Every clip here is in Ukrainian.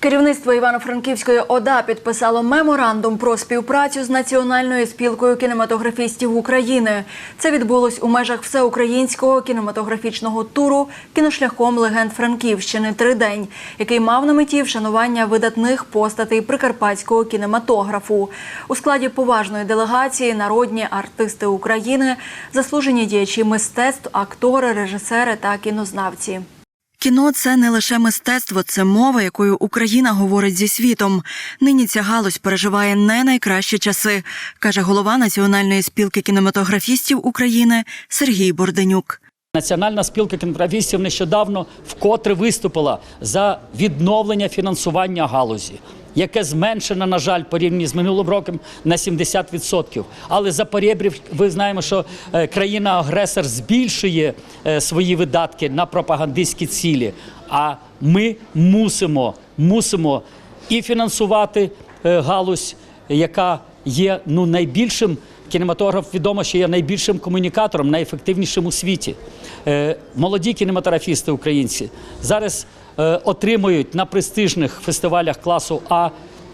Керівництво Івано-Франківської ОДА підписало меморандум про співпрацю з Національною спілкою кінематографістів України. Це відбулось у межах всеукраїнського кінематографічного туру кіношляхом легенд Франківщини Тридень, який мав на меті вшанування видатних постатей прикарпатського кінематографу. У складі поважної делегації народні артисти України, заслужені діячі мистецтв, актори, режисери та кінознавці. Кіно це не лише мистецтво, це мова, якою Україна говорить зі світом. Нині ця галузь переживає не найкращі часи, каже голова Національної спілки кінематографістів України Сергій Борденюк. Національна спілка кінематографістів нещодавно вкотре виступила за відновлення фінансування галузі, яке зменшено, на жаль, порівняно з минулим роком на 70%. Але за поребрів ви знаємо, що е, країна-агресор збільшує е, свої видатки на пропагандистські цілі. А ми мусимо, мусимо і фінансувати е, галузь, яка є ну найбільшим. Кінематограф відомо, що є найбільшим комунікатором, найефективнішим у світі. Молоді кінематографісти українці зараз отримують на престижних фестивалях класу А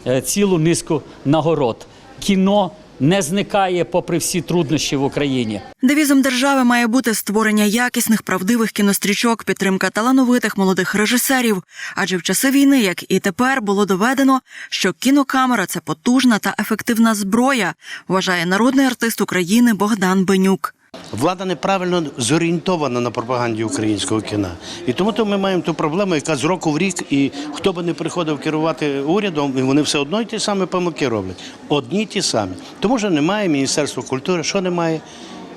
е, цілу низку нагород. Кіно не зникає попри всі труднощі в Україні. Девізом держави має бути створення якісних правдивих кінострічок, підтримка талановитих молодих режисерів. Адже в часи війни, як і тепер, було доведено, що кінокамера це потужна та ефективна зброя, вважає народний артист України Богдан Бенюк. Влада неправильно зорієнтована на пропаганді українського кіна. І тому то ми маємо ту проблему, яка з року в рік, і хто би не приходив керувати урядом, і вони все одно й ті самі помилки роблять. Одні й ті самі. Тому що немає Міністерства культури, що немає,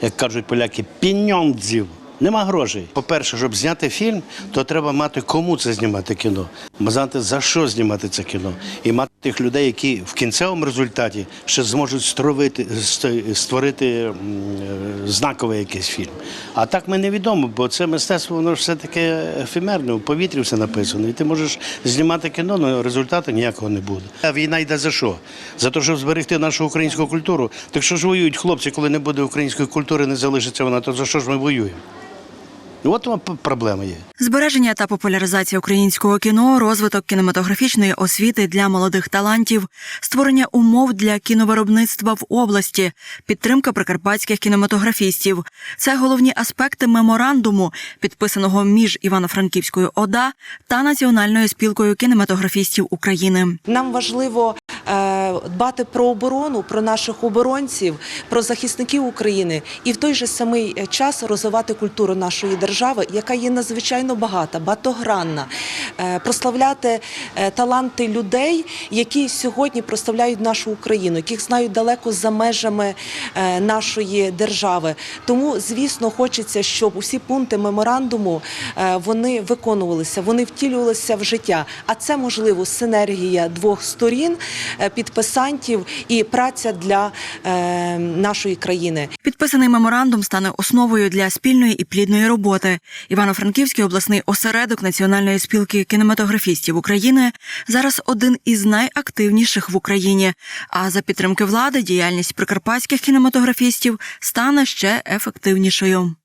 як кажуть поляки, піньондзів. Нема грошей. По-перше, щоб зняти фільм, то треба мати кому це знімати кіно, знати за що знімати це кіно, і мати тих людей, які в кінцевому результаті ще зможуть створити, створити е, знаковий якийсь фільм. А так ми невідомо, бо це мистецтво воно все таке ефемерне, у повітрі все написано. І ти можеш знімати кіно, але результату ніякого не буде. А війна йде за що? За те, щоб зберегти нашу українську культуру. Так що ж воюють хлопці, коли не буде української культури, не залишиться вона, то за що ж ми воюємо? От вам проблема є. Збереження та популяризація українського кіно, розвиток кінематографічної освіти для молодих талантів, створення умов для кіновиробництва в області, підтримка прикарпатських кінематографістів це головні аспекти меморандуму, підписаного між Івано-Франківською ОДА та Національною спілкою кінематографістів України. Нам важливо дбати про оборону, про наших оборонців, про захисників України і в той же самий е, час розвивати культуру нашої держави, яка є надзвичайно багата, багатогранна, е, прославляти е, таланти людей, які сьогодні прославляють нашу Україну, яких знають далеко за межами е, нашої держави. Тому, звісно, хочеться, щоб усі пункти меморандуму е, вони виконувалися, вони втілювалися в життя. А це можливо синергія двох сторін, е, підписантів і праця для е, нашої країни. Підписаний меморандум стане основою для спільної і плідної роботи. Івано-Франківський обласний осередок Національної спілки кінематографістів України зараз один із найактивніших в Україні. А за підтримки влади діяльність прикарпатських кінематографістів стане ще ефективнішою.